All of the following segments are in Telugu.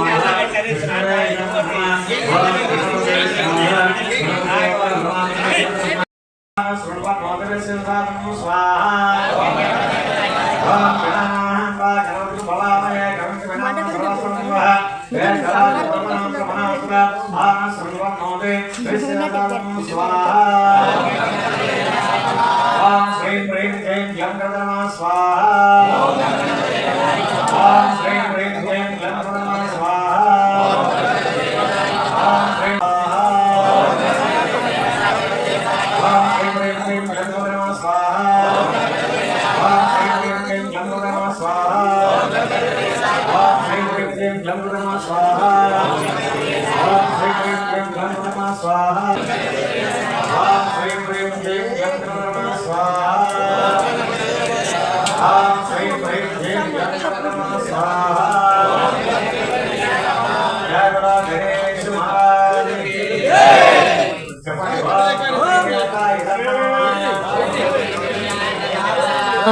あ。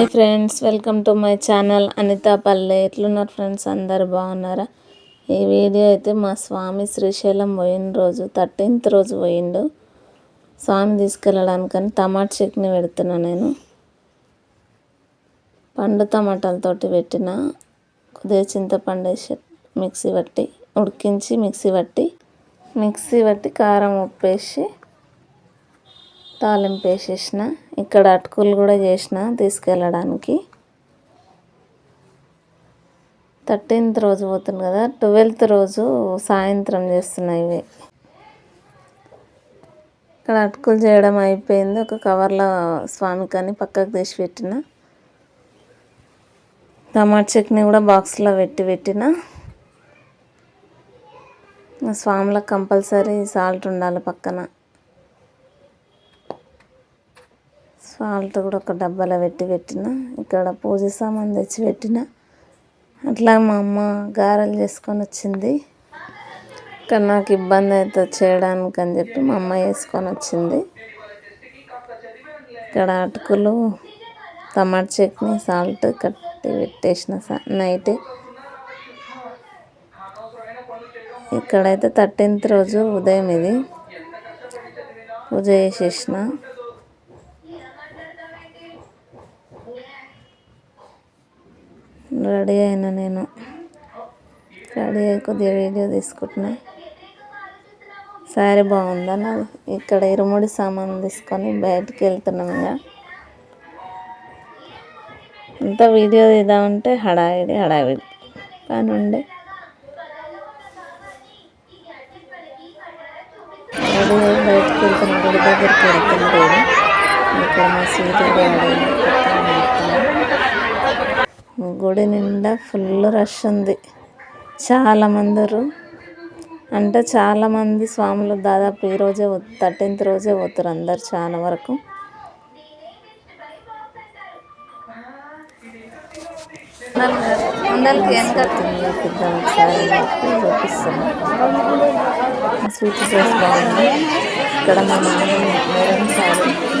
hi friends welcome to my channel Anitha Palle. ఎట్లున్నారు ఫ్రెండ్స్? అందరు బాగున్నారా? ఈ వీడియో అయితే మా స్వామి శ్రీశైలం పోయిన రోజు థర్టీన్త్ రోజు పోయిండు. స్వామి తీసుకెళ్ళడానికని టమాటా చట్నీ పెడుతున్నా నేను. పండు టమాటాలతోటి పెట్టిన కొద్దిగా చింతపండు వేసి మిక్సీ పట్టి ఉడికించి మిక్సీ పట్టి మిక్సీ పట్టి కారం ఉప్పు వేసి తాలింపు వేసేసిన ఇక్కడ అటుకులు కూడా చేసిన తీసుకెళ్ళడానికి. థర్టీన్త్ రోజు పోతుంది కదా ట్వెల్త్ రోజు సాయంత్రం చేస్తున్నాయి ఇవి. ఇక్కడ అటుకులు చేయడం అయిపోయింది ఒక కవర్లో స్వామికని పక్కకు తీసి పెట్టిన. టమాటా చట్నీ కూడా బాక్స్లో పెట్టి పెట్టిన. స్వామిలకు కంపల్సరీ సాల్ట్ ఉండాలి పక్కన. సాల్ట్ కూడా ఒక డబ్బాలో పెట్టి పెట్టిన ఇక్కడ పూజ సామాన్ తెచ్చి పెట్టిన. అట్లా మా అమ్మ గారెలు చేసుకొని వచ్చింది. ఇక్కడ నాకు ఇబ్బంది అవుతుంది చేయడానికి అని చెప్పి మా అమ్మ వేసుకొని వచ్చింది. ఇక్కడ అటుకులు టమాటా చట్నీ సాల్ట్ కట్టి పెట్టేసిన సా- నైట్. ఇక్కడైతే థర్టీన్త్ రోజు ఉదయం ఇది. పూజ చేసేసిన. రెడీ అయినా నేను. రెడీ అయ్యి కొద్దిగా వీడియో తీసుకుంటున్నా. శారీ బాగుందా నాది? ఇక్కడ ఇరుముడి సామాన్ తీసుకొని బయటికి వెళ్తున్నాం ఇక. ఇంత వీడియో తీద్దామంటే హడావిడి హడావిడి. పని ఉండే బయటకు వెళ్తున్నాడు వెళ్తున్నాం. గుడి దగ్గరికి వెళ్తుంటే ఇక్కడ మా సీటు కూడా రెడీ అయింది. పక్కన వెళ్తున్నాం. గుడి నిండా ఫుల్ రష్ ఉంది. చాలా మందరు అంటే చాలా మంది స్వాములు దాదాపు ఈ రోజే థర్టీన్త్ రోజే పోతారు అందరు చాలా వరకు. అందరికి ఎంత చూపిద్దాం ఒకసారి అని చెప్పి చూపిస్తాను. స్వీట్ డ్రెస్ బాగుంది ఇక్కడ మా నాన్న మేడం సారీ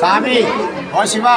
சாமி ஓ சிவா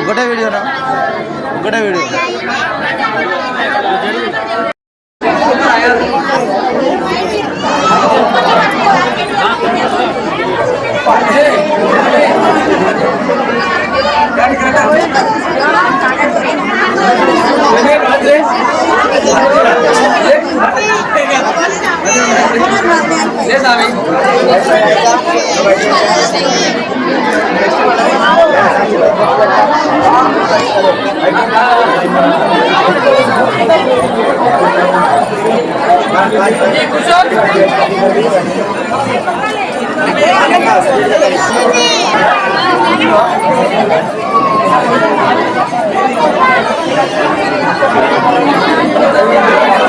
ఒకటే వీడియోనా ఒకటే వీడియో కడుతున్నారు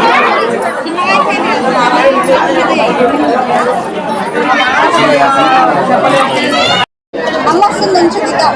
ఇక్కడ Allah senden çok idam.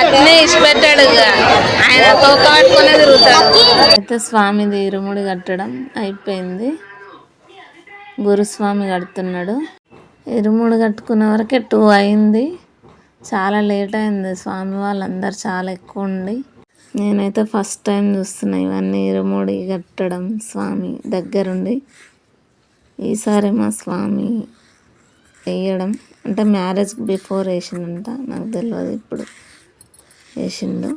అట్నే ఇష్టపెట్టాడు ఆయన తోక పట్టుకునే తిరుగుతాడు. అయితే స్వామిది ఇరుముడి కట్టడం అయిపోయింది. గురుస్వామి కడుతున్నాడు. ఇరుముడి కట్టుకునే వరకే టూ అయింది. చాలా లేట్ అయింది. స్వామి వాళ్ళందరూ చాలా ఎక్కువ ఉండి. నేనైతే ఫస్ట్ టైం చూస్తున్నా ఇవన్నీ ఇరుముడి కట్టడం స్వామి దగ్గరుండి. ఈసారి మా స్వామి వేయడం అంటే మ్యారేజ్ బిఫోర్ వేసిందంట నాకు తెలియదు ఇప్పుడు వేసిండు.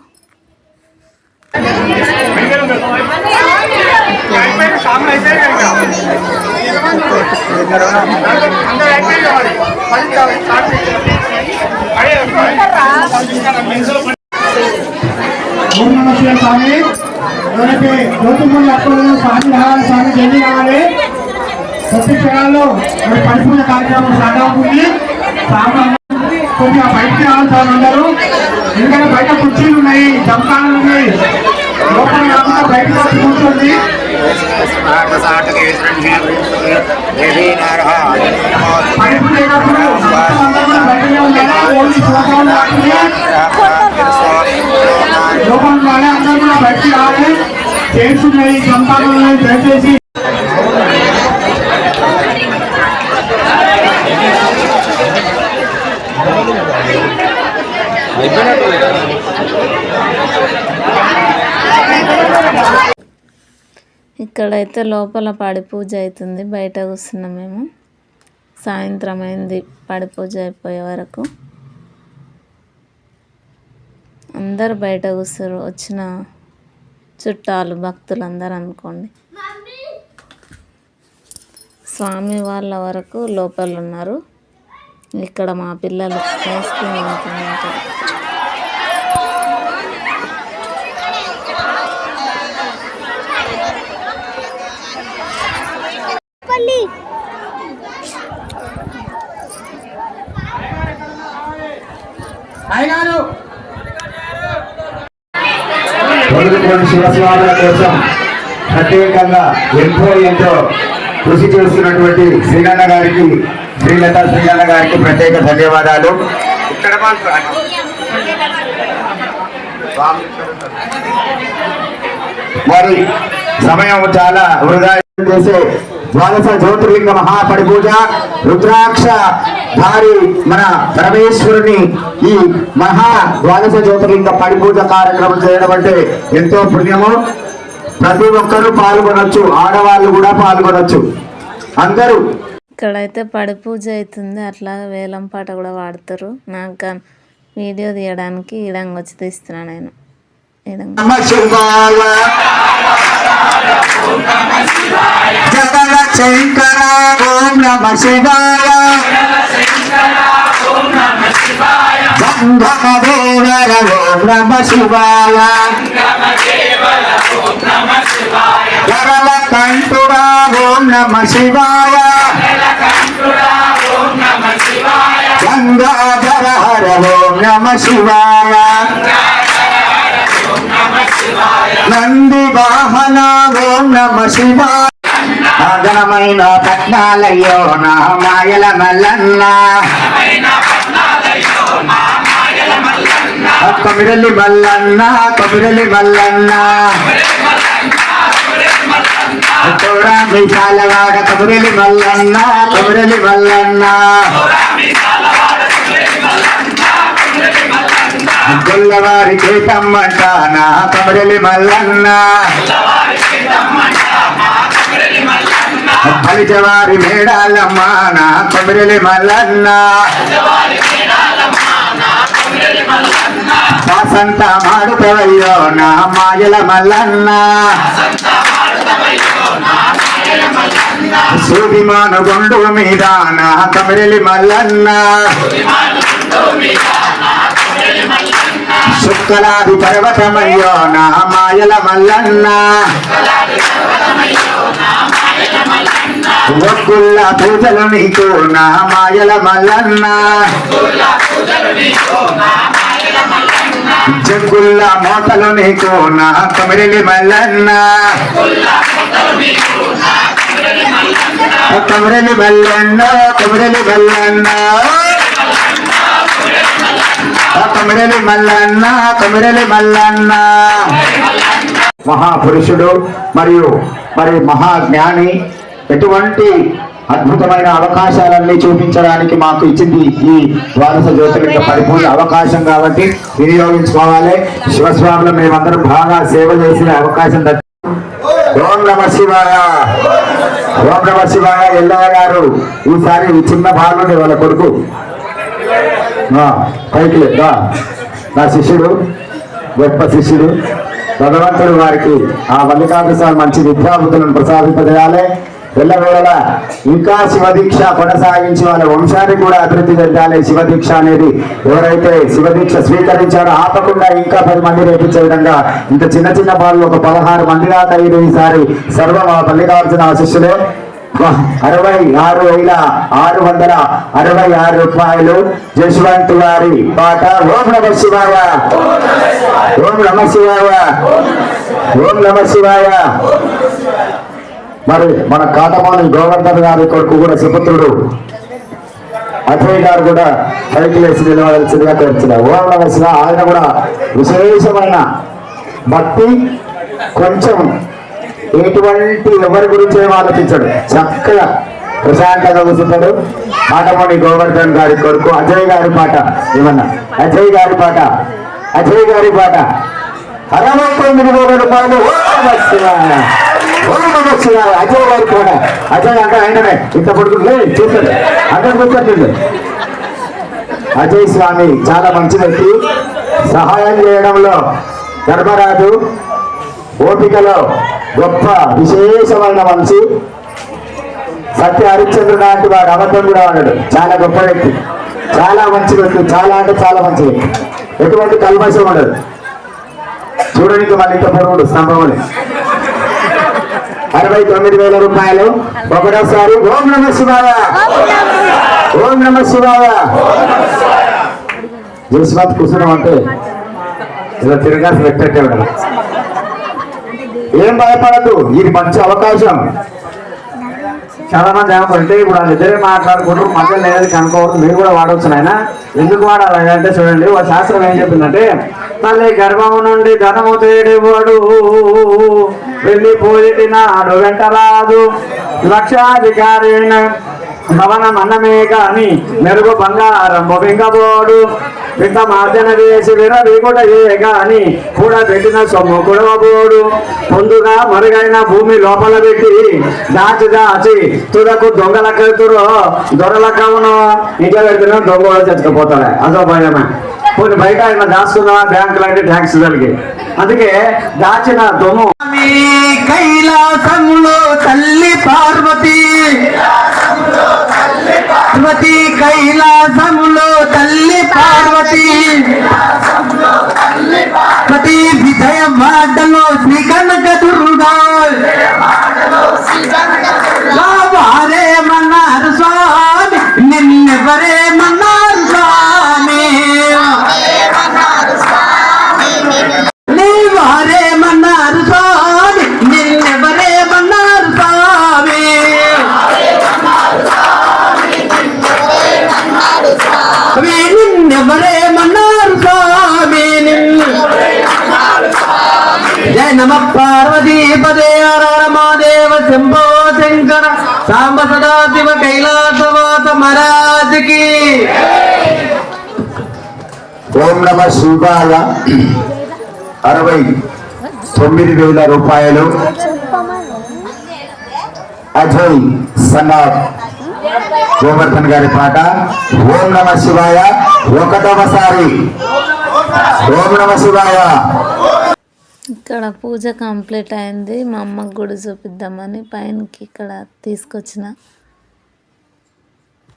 ఓం స్వామి. స్వామి రావాలి స్వామి జల్లి క్షణాల్లో మరి పరిశుభ్ర కార్యక్రమం స్టార్ట్ అవుతుంది. కొద్దిగా బయటకి రావాలి సార్ అందరూ. ఎందుకంటే బయట కుర్చీలు ఉన్నాయి జంకాలు ఉన్నాయి. లోపల కాకుండా బయట వచ్చి కూర్చోండి. లోపల వాళ్ళే అందరూ కూడా బయటికి రావాలి. చేస్తున్నాయి జంకాలు ఉన్నాయి దయచేసి ఇక్కడైతే లోపల పడి పూజ అవుతుంది. బయట కూర్చున్నాం మేము. సాయంత్రం అయింది పడి పూజ అయిపోయే వరకు. అందరు బయట కూర్చోరు. వచ్చిన చుట్టాలు భక్తులు అందరు అనుకోండి. స్వామి వాళ్ళ వరకు లోపల ఉన్నారు ఇక్కడ మా పిల్లలు ఐస్ క్రీమ్ పొందుకున్న శివస్వాముల కోసం ప్రత్యేకంగా ఎంతో ఎంతో కృషి చేస్తున్నటువంటి శ్రీనన్న గారికి శ్రీలత శ్రీనన్న గారికి ప్రత్యేక ధన్యవాదాలు. మరి సమయం చాలా వృధా చేసే ద్వాదశ జ్యోతిర్లింగ మహాపడి పూజ రుద్రాక్ష ధారి మన పరమేశ్వరుని ఈ మహా ద్వాదశ జ్యోతిర్లింగ పడి పూజ కార్యక్రమం చేయడం అంటే ఎంతో పుణ్యము. ప్రతి ఒక్కరూ పాల్గొనొచ్చు ఆడవాళ్ళు కూడా పాల్గొనొచ్చు. అందరూ ఇక్కడైతే పడి పూజ అవుతుంది అట్లా వేలం పాట కూడా వాడతారు నాకు వీడియో తీయడానికి ఇడంగా వచ్చి తీస్తున్నాను నేను శివాయ. జగల శంకర ఓం నమ శివాయ గంగమ ఓం నమ శివాయ గరల కంఠుడా ఓం నమ శివాయ గంగాధర హర ఓం నమ శివాయ నంది వాహన ఓం నమ శివాయ। అగనమైన పట్నాలయ్యో నా మాయల మల్లన్న। కొమిరలి మల్లన్న కొమిరలి మల్లన్న। తోడా విశాలవాడ కొమిరలి మల్లన్న। కొమిరలి మల్లన్న పిల్లవారి చేతమ్మంట నా కొమిరలి మల్లన్న. ఫలిజవారి మేడాలమ్మ నా కొమిరలి మల్లన్న. వాసంత మాడుతవయ్యో నా మాయల మల్లన్న. సూదిమాను గుండు మీద నా కమిరలి మల్లన్న. శుక్కలాది పర్వతమయ్యో నా మాయల మల్లన్న. ఒగ్గుల్ల పూజలు నీకు నా మాయల మల్లన్న. జగ్గుల్ల మోతలు నీకు నా తమిళి మల్లన్న. తమిళి మల్లన్న తమిళి మల్లన్న. కమిరలి మల్లన్న కమిరలి మల్లన్న. మహాపురుషుడు మరియు మరి మహాజ్ఞాని ఎటువంటి అద్భుతమైన అవకాశాలన్నీ చూపించడానికి మాకు ఇచ్చింది ఈ ద్వాదశ జ్యోతిర్లింగ పరిపూర్ణ అవకాశం కాబట్టి వినియోగించుకోవాలి. శివస్వాములు మేమందరం బాగా సేవ చేసిన అవకాశం ఓం నమ శివాయ. ఓం నమ శివాయ. ఎల్లవ గారు ఈసారి చిన్న బాలుడి వాళ్ళ కొడుకు. పైకి లేదా నా శిష్యుడు గొప్ప శిష్యుడు భగవంతుడు వారికి ఆ మల్లికార్జున మంచి విద్యాబుద్ధులను ప్రసాదింపజేయాలి. వెళ్ళవేళ ఇంకా శివదీక్ష కొనసాగించి వాళ్ళ వంశాన్ని కూడా అభివృద్ధి చెందాలి. శివదీక్ష అనేది ఎవరైతే శివదీక్ష స్వీకరించారో ఆపకుండా ఇంకా పది మంది రేపించే విధంగా ఇంత చిన్న చిన్న వాళ్ళు ఒక పదహారు మంది దాకా ఈసారి సర్వం ఆ మల్లికార్జున శిష్యులే. అరవై ఆరు వేల ఆరు వందల అరవై ఆరు రూపాయలు. జశ్వంత్ వారి పాట. ఓం నమ శివాయ. ఓం నమ శివాయ. ఓం నమ శివాయ. మరి మన కాటమాని గోవర్ధన్ గారి కొడుకు కూడా సుపుత్రుడు. అజయ్ గారు కూడా పైకి వేసి నిలవలసిందిగా కోరుచున్న ఓం నమ శివ ఆయన కూడా విశేషమైన భక్తి కొంచెం ఎటువంటి ఎవరి గురించి ఏం చక్కగా ప్రశాంతంగా కూర్చుంటాడు పాటమణి గోవర్ధన్ గారి కొడుకు అజయ్ గారి పాట ఏమన్నా అజయ్ గారి పాట. అజయ్ గారి పాట. అరవై తొమ్మిది వేల రూపాయలు. అజయ్ గారి పాట. అజయ్ అక్కడ ఆయననే. ఇంత కొడుకు చూస్తాడు అక్కడ కూర్చోట్లేదు అజయ్ స్వామి చాలా మంచి వ్యక్తి. సహాయం చేయడంలో ధర్మరాజు ఓపికలో గొప్ప విశేషమైన మనిషి. సత్య హరిశ్చంద్ర లాంటి వాడు అబద్ధం కూడా ఉన్నాడు చాలా గొప్ప వ్యక్తి. చాలా మంచి వ్యక్తి. చాలా అంటే చాలా మంచి వ్యక్తి. ఎటువంటి కల్మషం ఉండదు. చూడడానికి మళ్ళీ ఇంత పొడవుడు స్తంభములు అరవై తొమ్మిది వేల రూపాయలు. ఒకటోసారి ఓం నమ శివాయ. ఓం నమ శివాయ. జస్వాత్ కూర్చున్నాం అంటే ఇలా తిరగాల్సి పెట్టట్టే ఉండాలి. ఏం భయపడద్దు ఇది మంచి అవకాశం. చాలా మంది ఏమంటే ఇప్పుడు వాళ్ళిద్దరే మాట్లాడుకుంటారు మధ్య లేదు కనుకోవద్దు మీరు కూడా వాడవచ్చు నాయన. ఎందుకు వాడాలి అంటే చూడండి వాళ్ళ శాస్త్రం ఏం చెప్పిందంటే తల్లి గర్భము నుండి ధనము తేడేవాడు వెళ్ళి పోయేటి నాడు వెంట రాదు లక్షాధికారి అయిన భవనం అన్నమే కాని మెరుగు బంగారం బొబింగబోడు వింత మార్జన వేసి విరవీకుట ఏ గాని కూడా పెట్టిన సొమ్ము కుడవబోడు. ముందుగా మరుగైన భూమి లోపల పెట్టి దాచి దాచి తుదకు దొంగల కలుతురో దొరల కవును ఇంట్లో పెడుతున్నా దొంగ చచ్చిపోతాడు అదో భయమే కొన్ని బయట ఆయన దాచుకున్నావా బ్యాంకులు అంటే ట్యాక్స్ కలిగి అందుకే దాచిన దొమ్ము. కైలాసంలో తల్లి పార్వతి. పార్వతి కైలాసంలో తల్లి పార్వతి. ప్రతి విజయ మాటలో శ్రీ ఓం నమ శివాల అరవై తొమ్మిది వేల రూపాయలు. అజయ్ సన్నా గోవర్ధన్ గారి పాట. ఓం నమ శివాయ. ఒకటవసారి. ఓం నమ శివాయ. ఇక్కడ పూజ కంప్లీట్ అయింది. మా అమ్మకు గుడి చూపిద్దామని పైనకి ఇక్కడ తీసుకొచ్చిన.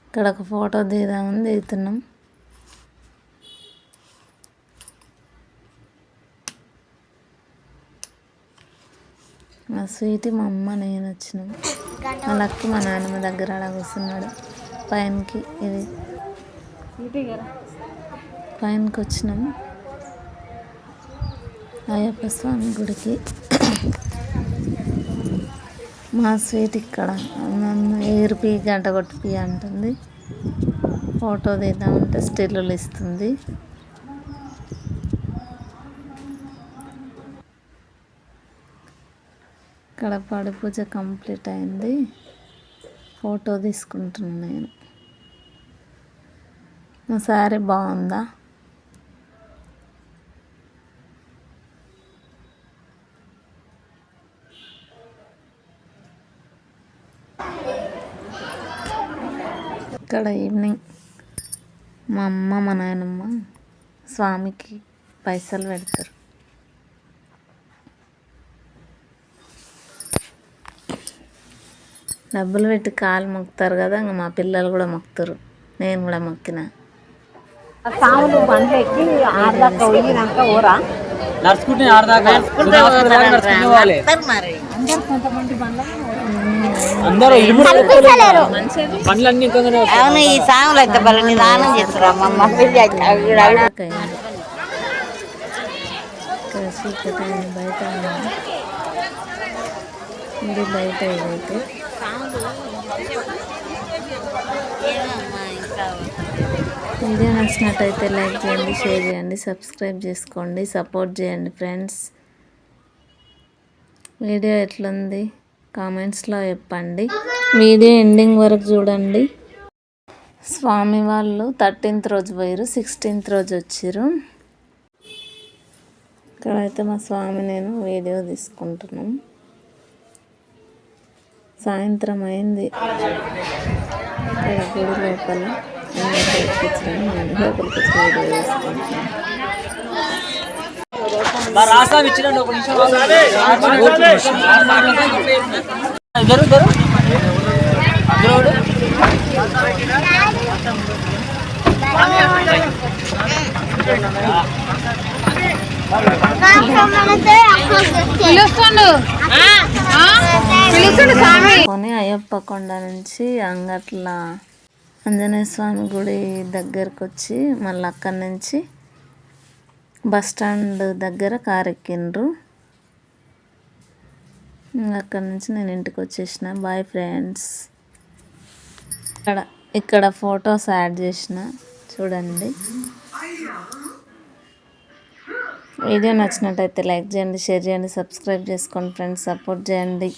ఇక్కడ ఒక ఫోటో దిగుదామని దిగుతున్నాం. మా స్వీట్ మా అమ్మ నేను వచ్చినాం. మా లక్కి మా నాన్నమ్మ దగ్గర అలా కూర్చున్నాడు. పైనకి ఇది పైనకి వచ్చినాం. అయ్యప్ప స్వామి గుడికి. మా స్వీట్ ఇక్కడ. నన్ను ఏరిపి గంట కొట్టిపి అంటుంది. ఫోటో తీద్దామంటే స్టిల్లులు ఇస్తుంది. ఇక్కడ పూజ కంప్లీట్ అయింది. ఫోటో తీసుకుంటున్నాను నేను. నా శారీ బాగుందా? ఇక్కడ ఈవినింగ్ మా అమ్మ మా నాయనమ్మ స్వామికి పైసలు పెడతారు. డబ్బులు పెట్టి కాలు మొక్కుతారు కదా ఇంకా మా పిల్లలు కూడా మొక్కుతారు. నేను కూడా మొక్కిన. సాములు బండ్లు ఎక్కి ఆడదాకా పోయినాక ఊరా నడుచుకుంటే ఆడదాకా పోవాలి అందరూ కనిపించలేరు పనులన్నీ ఇంకా అవును ఈ సాములు అయితే బల నిదానం చేస్తారు చీకటి బయట ఉంది. ఇది బయట ఇదైతే వీడియో నచ్చినట్టయితే లైక్ చేయండి షేర్ చేయండి సబ్స్క్రైబ్ చేసుకోండి సపోర్ట్ చేయండి ఫ్రెండ్స్. వీడియో ఎట్లుంది? కామెంట్స్లో చెప్పండి. వీడియో ఎండింగ్ వరకు చూడండి. స్వామి వాళ్ళు థర్టీన్త్ రోజు పోయారు సిక్స్టీన్త్ రోజు వచ్చారు ఇక్కడైతే మా స్వామి నేను వీడియో తీసుకుంటున్నాం. సాయంత్రం అయింది. ఇక్కడ గుడి లోపల అందరూ కూర్చొని లోపలికి వచ్చి వీడియో రాసావి కొని అయ్యప్ప కొండ నుంచి అంగట్ల ఆంజనేయ స్వామి గుడి దగ్గరకు వచ్చి మళ్ళీ అక్కడి నుంచి బస్ స్టాండ్ దగ్గర కార్ ఎక్కిండ్రు అక్కడి నుంచి నేను ఇంటికి వచ్చేసిన బాయ్ ఫ్రెండ్స్ ఇక్కడ ఇక్కడ ఫొటోస్ యాడ్ చేసిన. చూడండి. వీడియో నచ్చినట్టయితే లైక్ చేయండి షేర్ చేయండి సబ్స్క్రైబ్ చేసుకోండి ఫ్రెండ్స్ సపోర్ట్ చేయండి.